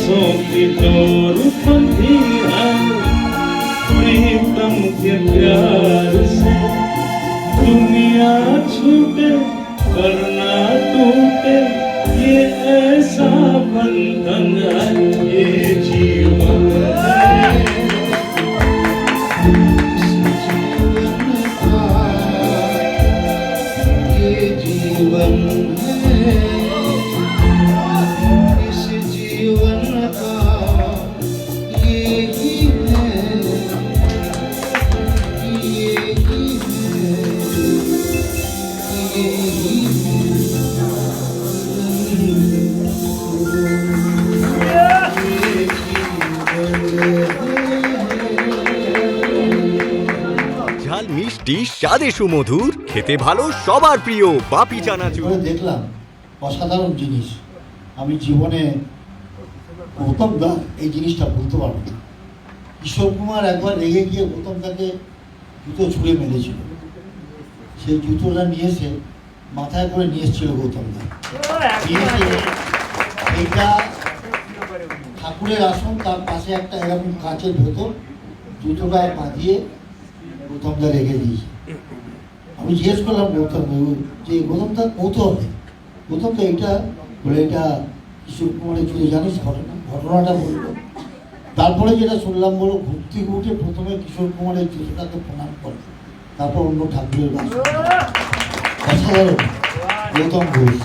से सांसों की डोर बंधी है प्रीतम के प्यार से মিষ্টি, স্বাদে সুমধুর, খেতে ভালো, সবার প্রিয়, বাপি চানাচুর। দেখলাম, অসাধারণ জিনিস। আমি জীবনে গৌতম দা এই জিনিসটা বলতে পারব না। কিশোর কুমার একবার রেগে গিয়ে গৌতম দাকে জুতো ছুঁড়ে মেরেছিল। সেই জুতোটা নিয়ে এসে মাথায় করে নিয়ে এসেছিল গৌতম দা। এইটা ঠাকুরের আসন, তার পাশে একটা এরকম কাঁচের ভেতর, জুতোটা বাঁধিয়ে গৌতম দা রেখে দিয়েছে আমি জিজ্ঞেস করলাম গৌতম যে গৌতম দা কৌত হবে গৌতম দা এটা বলে, এটা কিশোর কুমারের যদি জানিস ঘটনা, ঘটনাটা বলল। তারপরে যেটা শুনলাম, বলো ঘুরতে উঠে প্রথমে কিশোর কুমারের জুতোটাকে প্রণাম করে। তারপর অন্য ঠাকুরের অসাধারণ। গৌতম ঘোষ।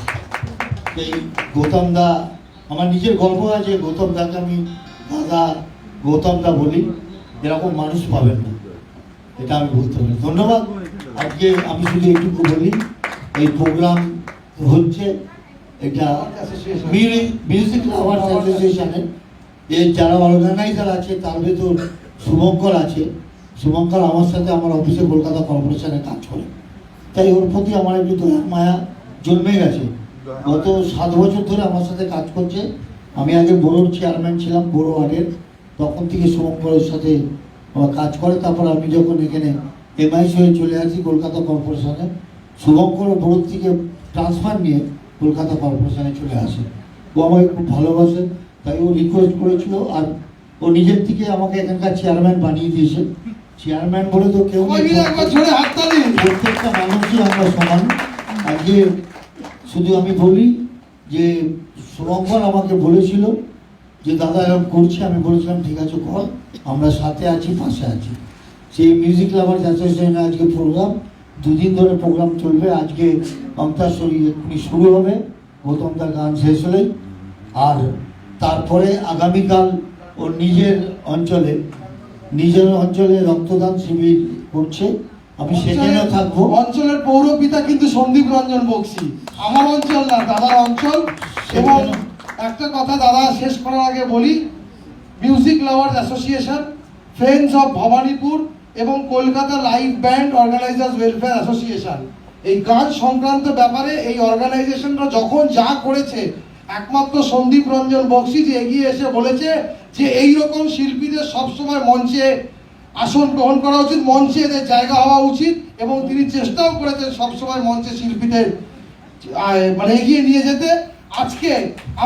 এই গৌতম দা, আমার নিজের গল্প আছে, গৌতম দাকে আমি দাদা গৌতম দা বলি, এরকম মানুষ পাবেন না। এটা আমি বলতে পারি। ধন্যবাদ। আজকে আমি শুধু এইটুকু বলি, এই প্রোগ্রাম হচ্ছে এটা মিউজিক লাভার্স অ্যাসোসিয়েশনের এর। যারা অর্গানাইজার আছে, তার ভেতর শুভঙ্কর আছে। শুভঙ্কর আমার সাথে আমার অফিসে কলকাতা কর্পোরেশনে কাজ করে। তাই ওর প্রতি আমার একটু দয়া মায়া জন্মে গেছে। গত সাত বছর ধরে আমার সাথে কাজ করছে। আমি আগে বড়োর চেয়ারম্যান ছিলাম বড়ো ওয়ার্ডের। তখন থেকে শুভঙ্করের সাথে কাজ করে তারপর আমি যখন এখানে এমআইসি হয়ে চলে আসি কলকাতা কর্পোরেশনে শুভঙ্কর বড়োর থেকে ট্রান্সফার নিয়ে কলকাতা কর্পোরেশনে চলে আসে। ও আমাকে খুব ভালোবাসে তাই ও রিকোয়েস্ট করেছিল আর ও নিজের থেকে আমাকে এখানকার চেয়ারম্যান বানিয়ে দিয়েছে। চেয়ারম্যান বলে তো কেউ। প্রত্যেকটা মানুষই আমরা সমান। আজকে শুধু আমি বলি যে শুভঙ্কর আমাকে বলেছিল যে দাদা এরকম করছে আমি বলেছিলাম ঠিক আছে কর আমরা সাথে আছি পাশে আছি। সেই মিউজিক লাভার অ্যাসোসিয়েশনের আজকে প্রোগ্রাম দুদিন ধরে প্রোগ্রাম চলবে। আজকে অন্তাশ্বরী এক্ষুনি শুরু হবে গৌতম দার গান শেষ হলেই আর তারপরে আগামীকাল ওর নিজের অঞ্চলে নিজের অঞ্চলে রক্তদান শিবির করছে। আমি সেখানেও থাকব। অঞ্চলের পৌরপিতা কিন্তু সন্দীপ রঞ্জন বক্সি। আমার অঞ্চল না দাদার অঞ্চল। এবং একটা কথা দাদা শেষ করার আগে বলি music lovers association friends of Bhowanipore এবং Kolkata live band organisers welfare association এই গান সংক্রান্ত ব্যাপারে, এই অর্গানাইজেশনরা যখন যা করেছে, একমাত্র সন্দীপ রঞ্জন বক্সি যে এগিয়ে এসে বলেছে যে এই রকম শিল্পীদের সবসময় মঞ্চে আসন গ্রহণ করা উচিত, মঞ্চে এদের জায়গা হওয়া উচিত এবং তিনি চেষ্টাও করেছেন সবসময় মঞ্চে শিল্পীদের মানে এগিয়ে নিয়ে যেতে। আজকে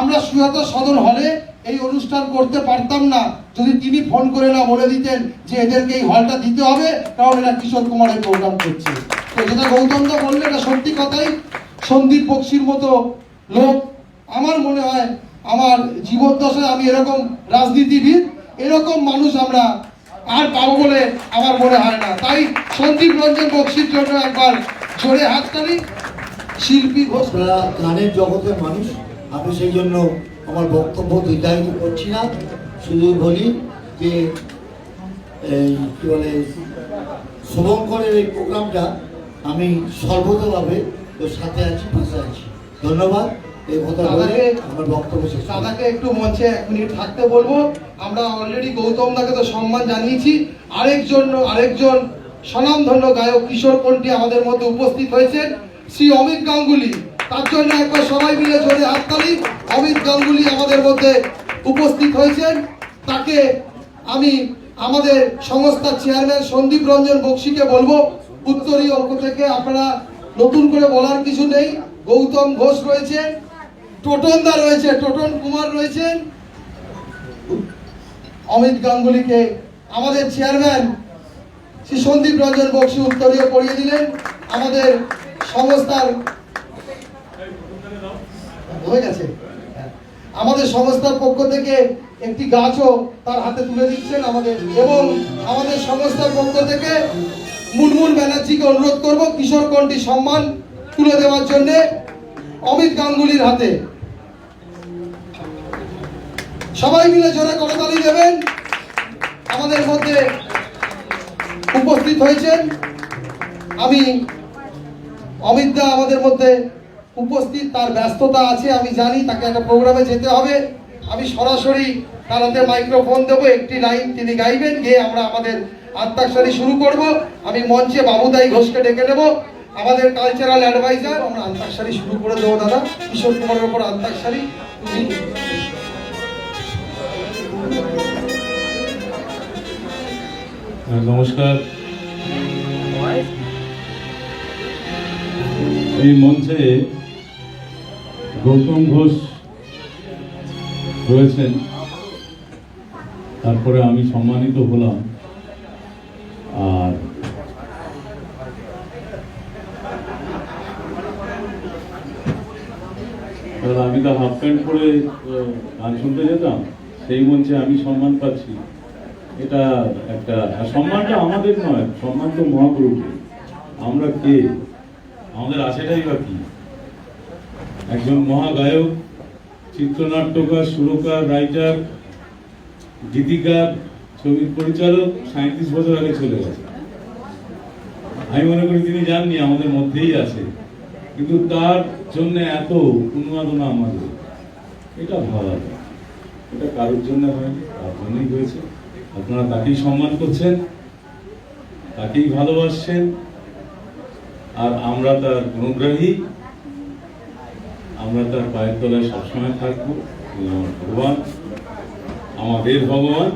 আমরা সুজাতা সদর হলে এই অনুষ্ঠান করতে পারতাম না। যদি তিনি ফোন করে না বলে দিতেন যে এদেরকে এই হলটা দিতে হবে কারণ এরা কিশোর কুমারের প্রোগ্রাম করছে। তো যেটা গৌতম দা বললে এটা সত্যি কথাই। সন্দীপ বক্সির মতো লোক। আমার মনে হয়, আমার জীবদ্দশায় আমি এরকম রাজনীতিবিদ, এরকম মানুষ আমরা আর পাবো বলে আমার মনে হয় না। তাই সন্দীপ রঞ্জন বক্সির জন্য একবার জোরে হাততালি শিল্পী ঘোষ গানের জগতের মানুষ আমি সেই জন্য আমার বক্তব্য দীর্ঘায়িত করছি না। শুধু বলি যে এই কি বলে শুভঙ্করের এই প্রোগ্রামটা আমি সর্বতভাবে ওর সাথে আছি পাশে আছি। ধন্যবাদ। এই কথা বলে আমার বক্তব্য শেষ। দাদাকে একটু মঞ্চে এক মিনিট থাকতে বলব। আমরা অলরেডি গৌতম দাকে তো সম্মান জানিয়েছি। আরেকজন আরেকজন স্বনামধন্য গায়ক কিশোর কন্টি আমাদের মধ্যে উপস্থিত হয়েছেন। শ্রী অমিত গাঙ্গুলি। তার জন্য একবার সবাই মিলে জোরে হাততালি। অমিত গাঙ্গুলি আমাদের মধ্যে উপস্থিত হয়েছেন। তাকে আমি আমাদের সংস্থার চেয়ারম্যান সন্দীপ রঞ্জন বক্সিকে বলব উত্তরীয় অঙ্ক থেকে আপনারা নতুন করে বলার কিছু নেই। গৌতম ঘোষ রয়েছে টোটন দা রয়েছে, টোটন কুমার রয়েছেন। অমিত গাঙ্গুলিকে আমাদের চেয়ারম্যান শ্রী সন্দীপ রঞ্জন বক্সি উত্তরীয় করিয়ে দিলেন। আমাদের সংস্থার হয়ে গেছে। হ্যাঁ। আমাদের সংস্থার পক্ষ থেকে একটি গাছও তার হাতে তুলে দিচ্ছেন আমাদের। এবং আমাদের সংস্থার পক্ষ থেকে মুনমুন ব্যানার্জিকে অনুরোধ করব কিশোর কন্টি সম্মান তুলে দেওয়ার জন্যে অমিত গাঙ্গুলির হাতে। সবাই মিলে জোরে করতালি দেবেন। আমাদের মধ্যে উপস্থিত হয়েছেন। আমি অমিত দা আমাদের মধ্যে উপস্থিত, তার ব্যস্ততা আছে, আমি জানি, তাকে একটা প্রোগ্রামে যেতে হবে। আমি সরাসরি তার হাতে মাইক্রোফোন দেবো, একটি লাইন তিনি গাইবেন, গিয়ে আমরা আমাদের আন্তাক্ষরী শুরু করব। আমি মঞ্চে বাবুদাই ঘোষকে ডেকে নেব। আমাদের কালচারাল অ্যাডভাইজার আমরা আন্তাক্ষরী শুরু করে দেবো, দাদা। কিশোর কুমারের ওপর আন্তাক্ষরী তুমি নমস্কার। এই মঞ্চে গৌতম ঘোষ রয়েছেন। তারপরে আমি সম্মানিত হলাম। আর আমি তো হাফ প্যান্ট পরে গান শুনতে যেতাম, সেই মঞ্চে আমি সম্মান পাচ্ছি। এটা একটা সম্মানটা আমাদের নয়, সম্মান তো মহাপুরুষের আমরা কে? আমাদের আছেটাই বা কি? একজন মহাগায়ক, চিত্রনাট্যকার, সুরকার, রাইটার, গীতিকার ছবির পরিচালক সাঁত্রিশ বছর আগে চলে গেছে। আমি মনে করি তিনি জাননি, আমাদের মধ্যেই আছে। কিন্তু তার জন্য এত উন্মাদনা আমাদের। এটা যায়। এটা কারোর জন্য হয়নি, তার জন্যই হয়েছে। আপনারা তাকেই সম্মান করছেন তাকেই ভালোবাসছেন আর আমরা তার গুণগ্রাহী আমরা তার পায়ের তলায় সবসময় থাকবো তিনি আমার ভগবান আমাদের ভগবান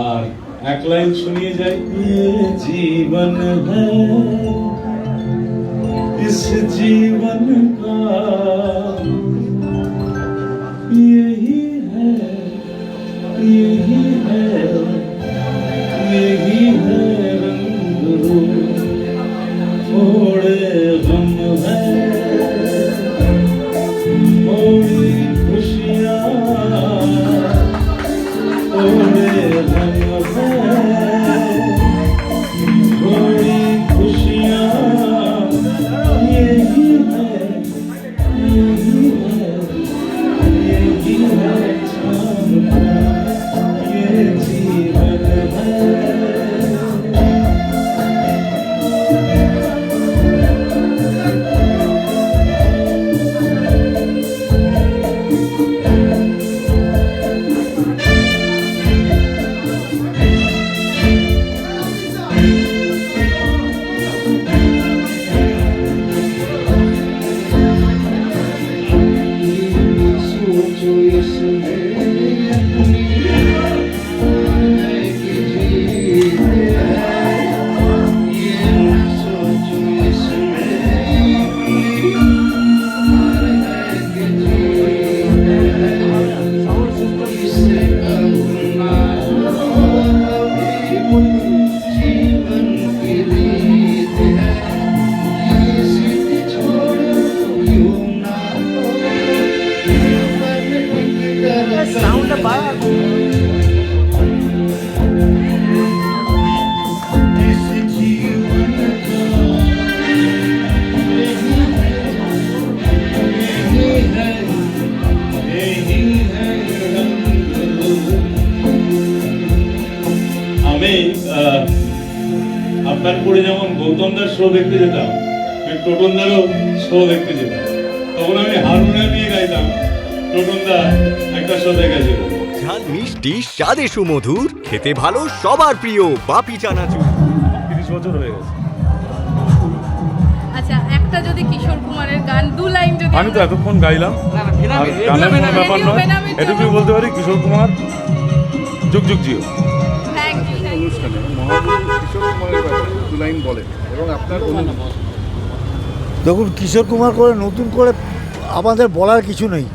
আর এক লাইন শুনিয়ে যাই ये जीवन है इस जीवन का আমি আপনার পরে যেমন গৌতমদার শো দেখতে যেতাম টোটনদারও শো দেখতে যেতাম। তখন আমি হারমোনিয়াম নিয়ে টোটনদা একটা শো দেখেছিল। ঝাল মিষ্টি স্বাদে সুমধুর খেতে ভালো সবার প্রিয় বাপি চানাচুর। তিরিশ বছর হয়ে গেছে। আচ্ছা একটা যদি কিশোর কুমারের গান দু লাইন যদি আমি তো এতক্ষণ গাইলাম। গানের কোনো ব্যাপার নয়। এটুকুই বলতে পারি কিশোর কুমার যুগ যুগ জিও। দেখুন, কিশোর কুমার করে নতুন করে আমাদের বলার কিছু নেই।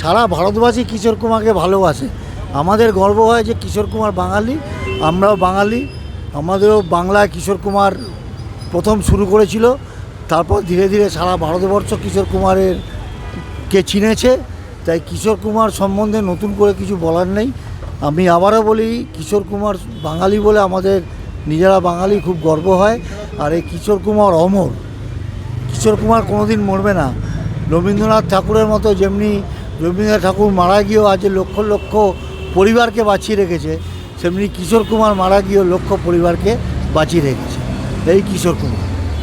সারা ভারতবাসী কিশোর কুমারকে ভালোবাসে। আমাদের গর্ব হয় যে কিশোর কুমার বাঙালি, আমরাও বাঙালি, আমাদেরও বাংলায় কিশোর কুমার প্রথম শুরু করেছিল। তারপর ধীরে ধীরে সারা ভারতবর্ষ কিশোর কুমারের কে চিনেছে। তাই কিশোর কুমার সম্বন্ধে নতুন করে কিছু বলার নেই। আমি আবারও বলি, কিশোর কুমার বাঙালি বলে আমাদের নিজেরা বাঙালি খুব গর্ব হয়। আর এই কিশোর কুমার অমর কিশোর কুমার কোনোদিন মরবে না। রবীন্দ্রনাথ ঠাকুরের মতো যেমনি রবীন্দ্রনাথ ঠাকুর মারা গিয়েও আজ লক্ষ লক্ষ পরিবারকে বাঁচিয়ে রেখেছে সেমনি কিশোর কুমার মারা গিয়েও লক্ষ পরিবারকে বাঁচিয়ে রেখেছে। এই কিশোর কুমার।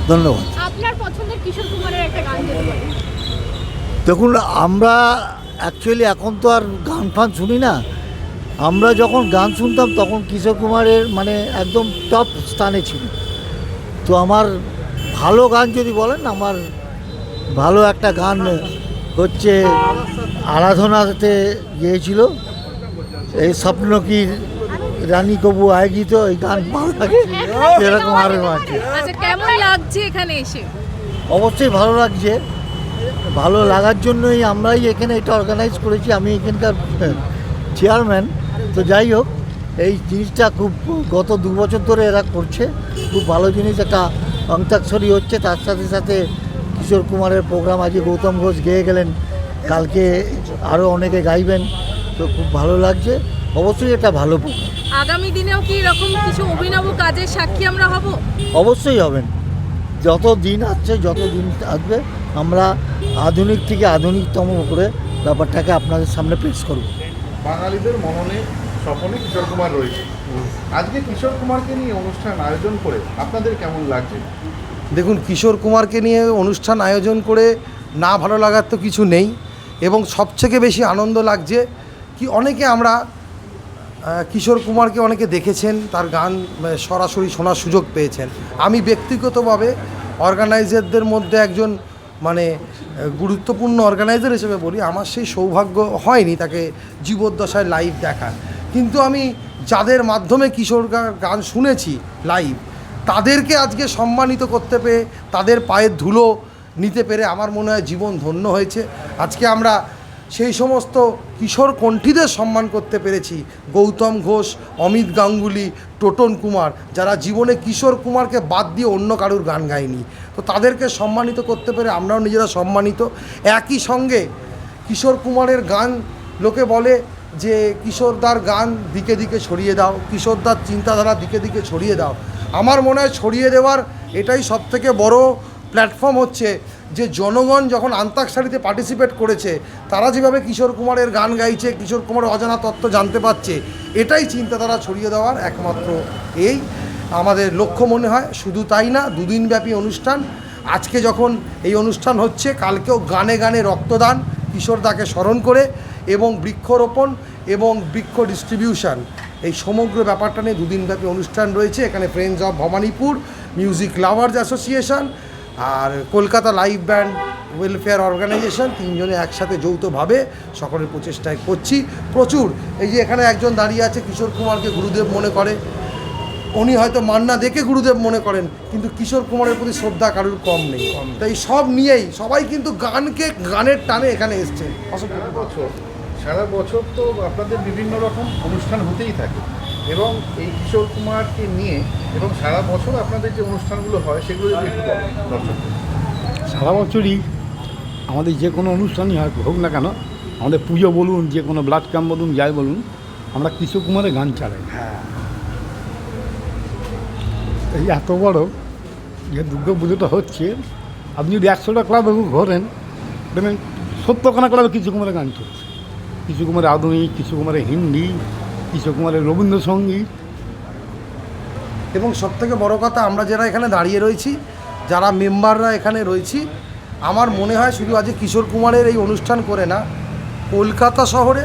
ধন্যবাদ। আপনার পছন্দের কিশোর কুমারের একটা গান দেখুন আমরা অ্যাকচুয়ালি এখন তো আর গান ফান শুনি না। আমরা যখন গান শুনতাম তখন কিশোর কুমারের মানে একদম টপ স্থানে ছিল। তো আমার ভালো গান যদি বলেন আমার ভালো একটা গান হচ্ছে আরাধনাতে গিয়েছিল। এই স্বপ্ন কি রানী কবু আয়োজিত এই গান ভালো লাগে। এরকম আরও আছে। আচ্ছা কেমন লাগছে এখানে এসে? অবশ্যই ভালো লাগছে। ভালো লাগার জন্যই আমরাই এখানে এটা অর্গানাইজ করেছি। আমি এখানকার চেয়ারম্যান তো যাই হোক এই জিনিসটা খুব গত দু বছর ধরে এরা করছে। খুব ভালো জিনিস একটা অন্তাক্ষরী হচ্ছে। তার সাথে সাথে কিশোর কুমারের প্রোগ্রাম আজকে গৌতম ঘোষ গেয়ে গেলেন। কালকে আরও অনেকে গাইবেন তো খুব ভালো লাগছে। অবশ্যই এটা ভালো প্রোগ্রাম। আগামী দিনেও কি এরকম কিছু অভিনব কাজের সাক্ষী আমরা হব? অবশ্যই হবেন। যত দিন আসছে যত দিন আসবে আমরা আধুনিক থেকে আধুনিকতম করে ব্যাপারটাকে আপনাদের সামনে পেশ করব। বাঙালিদের মননে স্বপনে কিশোর কুমার রয়েছে। আজকে কিশোর কুমারকে নিয়ে অনুষ্ঠান আয়োজন করে আপনাদের কেমন লাগছে? দেখুন কিশোর কুমারকে নিয়ে অনুষ্ঠান আয়োজন করে না ভালো লাগার তো কিছু নেই এবং সবথেকে বেশি আনন্দ লাগছে কি অনেকে আমরা কিশোর কুমারকে অনেকে দেখেছেন তার গান সরাসরি শোনার সুযোগ পেয়েছেন। আমি ব্যক্তিগতভাবে অর্গানাইজারদের মধ্যে একজন মানে গুরুত্বপূর্ণ অর্গানাইজার হিসেবে বলি আমার সেই সৌভাগ্য হয়নি তাকে জীবদ্দশায় লাইভ দেখার। কিন্তু আমি যাদের মাধ্যমে কিশোর গান শুনেছি লাইভ তাদেরকে আজকে সম্মানিত করতে পেরে তাদের পায়ের ধুলো নিতে পেরে আমার মনে হয় জীবন ধন্য হয়েছে। আজকে আমরা সেই সমস্ত কিশোর কণ্ঠীদের সম্মান করতে পেরেছি। গৌতম ঘোষ, অমিত গাঙ্গুলি, টোটন কুমার, যারা জীবনে কিশোর কুমারকে বাদ দিয়ে অন্য কারুর গান গায়নি। তো তাদেরকে সম্মানিত করতে পেরে আমরাও নিজেরা সম্মানিত। একই সঙ্গে কিশোর কুমারের গান লোকে বলে যে কিশোরদার গান দিকে দিকে ছড়িয়ে দাও, কিশোরদার চিন্তাধারা দিকে দিকে ছড়িয়ে দাও। আমার মনে হয় ছড়িয়ে দেওয়ার এটাই সবথেকে বড় প্ল্যাটফর্ম হচ্ছে যে জনগণ যখন আন্তাক্ষরীতে পার্টিসিপেট করেছে, তারা যেভাবে কিশোর কুমারের গান গাইছে, কিশোর কুমারের অজানা তত্ত্ব জানতে পারছে, এটাই চিন্তাধারা ছড়িয়ে দেওয়ার একমাত্র এই আমাদের লক্ষ্য মনে হয়। শুধু তাই না, দুদিনব্যাপী অনুষ্ঠান। আজকে যখন এই অনুষ্ঠান হচ্ছে, কালকেও গানে গানে রক্তদান, কিশোরদাকে স্মরণ করে এবং বৃক্ষরোপণ এবং বৃক্ষ ডিস্ট্রিবিউশন এই সমগ্র ব্যাপারটা নিয়ে দুদিনব্যাপী অনুষ্ঠান রয়েছে। এখানে friends of Bhowanipore music lovers association R Kolkata live band welfare organisation তিনজনে একসাথে যৌথভাবে সকলের প্রচেষ্টায় করছি। প্রচুর। এই যে এখানে একজন দাঁড়িয়ে আছে কিশোর কুমারকে গুরুদেব মনে করে। উনি হয়তো মান্না দেখে গুরুদেব মনে করেন কিন্তু কিশোর কুমারের প্রতি শ্রদ্ধা কারুর কম নেই। তাই সব নিয়েই সবাই কিন্তু গানকে গানের টানে এখানে এসছে। সারা বছর তো আপনাদের বিভিন্ন রকম অনুষ্ঠান হতেই থাকে। এবং এই কিশোর কুমারকে নিয়ে এবং সারা বছর আপনাদের যে অনুষ্ঠানগুলো হয় সেগুলো যদি একটু দর্শকদের সারা বছরই আমাদের যে কোনো অনুষ্ঠানই হয় হোক না কেন আমাদের পুজো বলুন যে কোনো ব্লাড ক্যাম্প বলুন যাই বলুন আমরা কিশোর কুমারের গান চালাই। হ্যাঁ। এই এত বড় যে দুর্গা পুজোটা হচ্ছে আপনি যদি একশোটা ক্লাবে ঘোরেন দেখবেন সত্তরখানা ক্লাবে কিশোর কুমারের গান চলছে। কিশোর কুমারের আধুনিক কিশোর কুমারের হিন্দি কিশোর কুমারের রবীন্দ্রসঙ্গীত। এবং সবথেকে বড় কথা আমরা যারা এখানে দাঁড়িয়ে রয়েছি যারা মেম্বাররা এখানে রয়েছি আমার মনে হয় শুধু আজকে কিশোর কুমারের এই অনুষ্ঠান করে না কলকাতা শহরে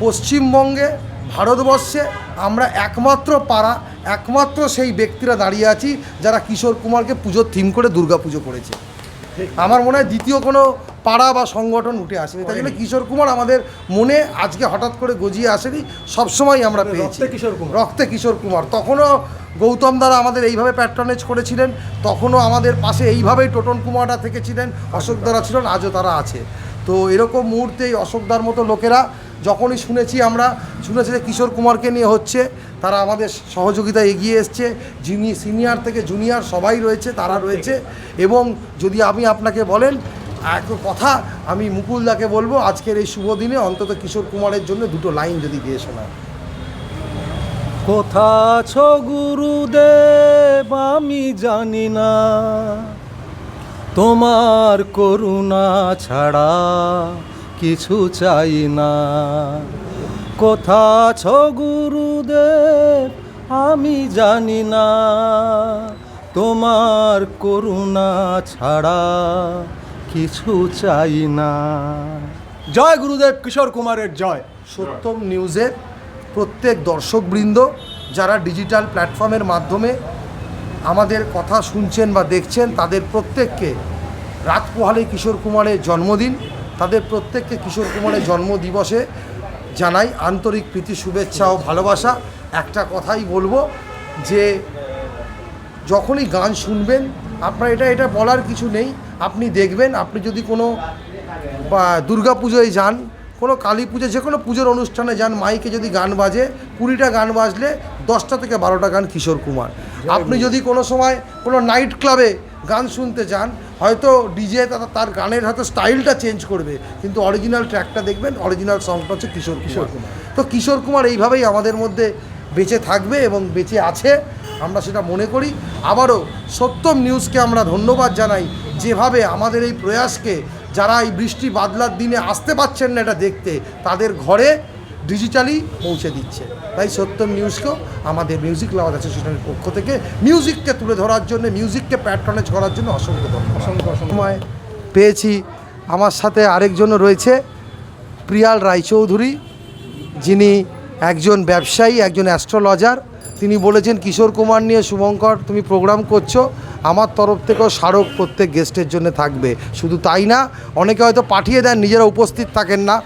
পশ্চিমবঙ্গে ভারতবর্ষে আমরা একমাত্র পাড়া একমাত্র সেই ব্যক্তিরা দাঁড়িয়ে আছি যারা কিশোর কুমারকে পুজোর থিম করে দুর্গা পুজো করেছে আমার মনে হয় দ্বিতীয় কোনো পাড়া বা সংগঠন উঠে আসেনি। তাই জন্য কিশোর কুমার আমাদের মনে আজকে হঠাৎ করে গজিয়ে আসেনি সবসময় আমরা পেয়েছি। কিশোর কুমার। রক্তে কিশোর কুমার। তখনও গৌতম দ্বারা আমাদের এইভাবে প্যাট্রনেজ করেছিলেন তখনও আমাদের পাশে এইভাবেই টোটন কুমাররা থেকেছিলেন অশোক দ্বারা ছিলেন আজও তারা আছে। তো এরকম মুহূর্তে এই অশোকদার মতো লোকেরা যখনই শুনেছি আমরা শুনেছি যে কিশোর কুমারকে নিয়ে হচ্ছে তারা আমাদের সহযোগিতা এগিয়ে এসছে যিনি সিনিয়র থেকে জুনিয়র সবাই রয়েছে তারা রয়েছে। এবং যদি আমি আপনাকে বলেন এক কথা, আমি মুকুলদাকে বলব, আজকের এই শুভ দিনে অন্তত কিশোর কুমারের জন্য দুটো লাইন যদি দিয়ে শোনায়। কোথা আছো গুরুদেব, আমি জানি না। তোমার করুণা ছাড়া কিছু চাই না। কোথা আছো গুরুদেব, আমি জানি না। তোমার করুণা ছাড়া কিছু চাই না। জয় গুরুদেব কিশোর কুমারের জয়। সত্যম নিউজের প্রত্যেক দর্শকবৃন্দ যারা ডিজিটাল প্ল্যাটফর্মের মাধ্যমে আমাদের কথা শুনছেন বা দেখছেন তাদের প্রত্যেককে রাত পোহালে কিশোর কুমারের জন্মদিন তাদের প্রত্যেককে কিশোর কুমারের জন্মদিবসে জানাই আন্তরিক প্রীতি শুভেচ্ছা ও ভালোবাসা। একটা কথাই বলব যে যখনই গান শুনবেন আপনার এটা এটা বলার কিছু নেই। আপনি দেখবেন আপনি যদি কোনো বা দুর্গা পুজোয় যান কোনো কালী পুজো যে কোনো পুজোর অনুষ্ঠানে যান মাইকে যদি গান বাজে কুড়িটা গান বাজলে দশটা থেকে বারোটা গান কিশোর কুমার। আপনি যদি কোনো সময় কোনো নাইট ক্লাবে গান শুনতে যান হয়তো ডিজে তার গানের হয়তো স্টাইলটা চেঞ্জ করবে কিন্তু অরিজিনাল ট্র্যাকটা দেখবেন অরিজিনাল সংটা হচ্ছে কিশোর কিশোর কুমার। তো কিশোর কুমার এইভাবেই আমাদের মধ্যে বেঁচে থাকবে এবং বেঁচে আছে। আমরা সেটা মনে করি। আবারও সত্যম নিউজকে আমরা ধন্যবাদ জানাই যেভাবে আমাদের এই প্রয়াসকে যারা এই বৃষ্টি বাদলার দিনে আসতে পারছেন না এটা দেখতে তাদের ঘরে ডিজিটালি পৌঁছে দিচ্ছে। তাই সত্যম নিউজকেও আমাদের মিউজিক লাভার অ্যাসোসিয়েশনের পক্ষ থেকে মিউজিককে তুলে ধরার জন্য মিউজিককে প্যাট্রনেজ করার জন্য অসংখ্য অসংখ্য সময় পেয়েছি। আমার সাথে আরেকজনও রয়েছে প্রিয়াল রায়চৌধুরী যিনি একজন ব্যবসায়ী একজন অ্যাস্ট্রোলজার তিনি বলেছেন, কিশোর কুমার নিয়ে শুভঙ্কর, তুমি প্রোগ্রাম করছ, আমার তরফ থেকেও স্মারক প্রত্যেক গেস্টের জন্য থাকবে। শুধু তাই না, অনেকে হয়তো পাঠিয়ে দেন, নিজেরা উপস্থিত থাকেন না।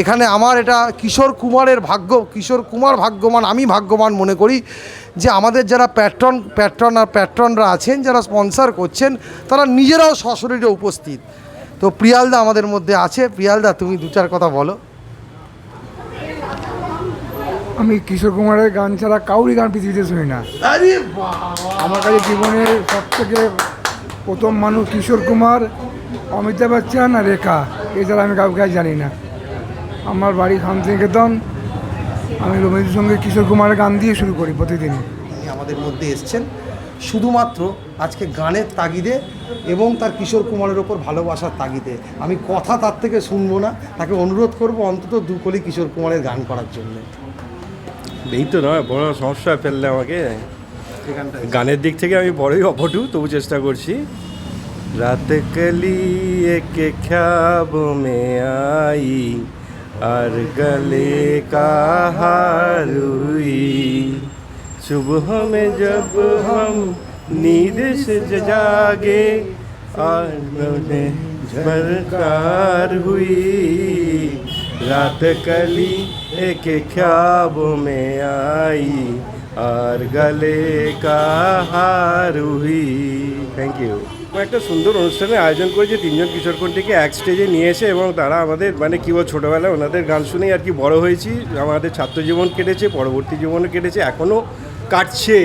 এখানে আমার এটা কিশোর কুমারের ভাগ্য, কিশোর কুমার ভাগ্যবান, আমি ভাগ্যবান মনে করি যে আমাদের যারা প্যাট্রন প্যাট্রন আর প্যাট্রনরা আছেন, যারা স্পন্সর করছেন, তারা নিজেরাও সশরীরে উপস্থিত। তো প্রিয়ালদা আমাদের মধ্যে আছে। প্রিয়ালদা, তুমি দু চার কথা বলো। আমি কিশোর কুমারের গান ছাড়া কাউরি গান পৃথিবীতে শুনি না। আমার কাছে জীবনের সব থেকে প্রথম মানুষ কিশোর কুমার অমিতাভ বচ্চন আর রেখা। এছাড়া আমি কাউকে জানি না। আমার বাড়ি শান্তিনিকেতন। আমি রবীন্দ্র সঙ্গে কিশোর কুমারের গান দিয়ে শুরু করি প্রতিদিনই। তিনি আমাদের মধ্যে এসছেন। শুধুমাত্র আজকে গানের তাগিদে এবং তার কিশোর কুমারের ওপর ভালোবাসার তাগিদে। আমি কথা তার থেকে শুনব না তাকে অনুরোধ করব অন্তত দু কলি কিশোর কুমারের গান করার জন্য। এই তো নয় বড় সমস্যায় ফেললে আমাকে গানের দিক থেকে আমি বড়ই অপটু তবু চেষ্টা করছি রাত কলি এক খ্যাব মে আই আর গলে का हार हुई सुबह में जब हम नींद से जागे और बरकार हुई रात कली एक ख्याब में आई আর গলে का हार हुई থ্যাংক ইউ একটা সুন্দর অনুষ্ঠানের আয়োজন করেছে তিনজন কিশোরকণ্ঠীকে এক স্টেজে নিয়ে এসে এবং তারা আমাদের মানে কী বল ছোটোবেলায় ওনাদের গান শুনেই আর কি বড় হয়েছি আমাদের ছাত্র জীবন কেটেছে পরবর্তী জীবনও কেটেছে এখনও কাটছে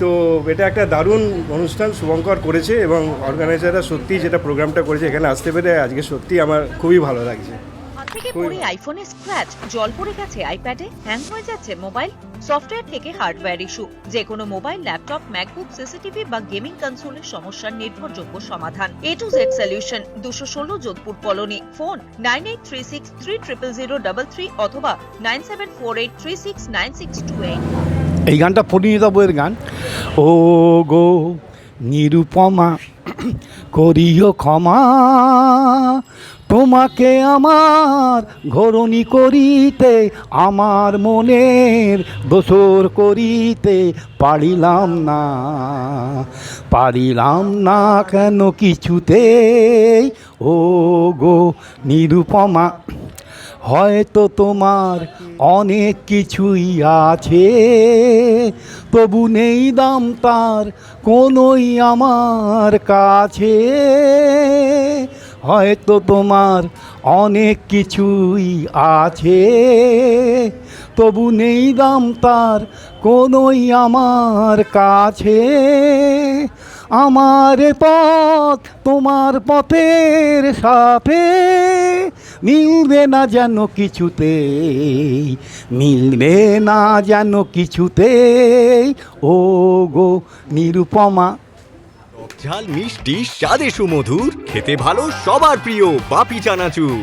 তো এটা একটা দারুণ অনুষ্ঠান শুভঙ্কর করেছে এবং অর্গানাইজাররা সত্যি যেটা প্রোগ্রামটা করেছে এখানে আসতে পেরে আজকে সত্যি আমার খুবই ভালো লাগছে হাত থেকে পড়ে আইফোনে স্ক্র্যাচ জল পড়ে গেছে আইপ্যাডে হ্যাং হয়ে যাচ্ছে মোবাইল সফটওয়্যার থেকে হার্ডওয়্যার ইস্যু যে কোনো মোবাইল ল্যাপটপ ম্যাকবুক সিসিটিভি বা গেমিং কনসোলের সমস্যার নির্ভরযোগ্য সমাধান। এ টু জেড সলিউশন দুশো ষোলো Jodhpur colony. Phone nine eight three six three triple zero double three অথবা nine seven four eight three six nine six two eight এই গানটা পরিণীতা বইয়ের গান। ও গো নিরুপমা করিও ক্ষমা তোমাকে আমার ঘরণী করিতে, আমার মনের দোসর করিতে পারিলাম না। পারিলাম না কেন কিছুতে ও গো নিরুপমা, হয়তো তোমার অনেক কিছুই আছে, তবু নেই দাম তার কোনোই আমার কাছে। হয়তো তোমার অনেক কিছুই আছে। তবু নেই দাম তার, কোনোই আমার কাছে। আমার পথ তোমার পথের সাথে। মিলবে না যেন কিছুতে মিলবে না যেন কিছুতে ও গো নিরুপমা ঝাল মিষ্টি স্বাদে সুমধুর খেতে ভালো সবার প্রিয় বাপি চানাচুর।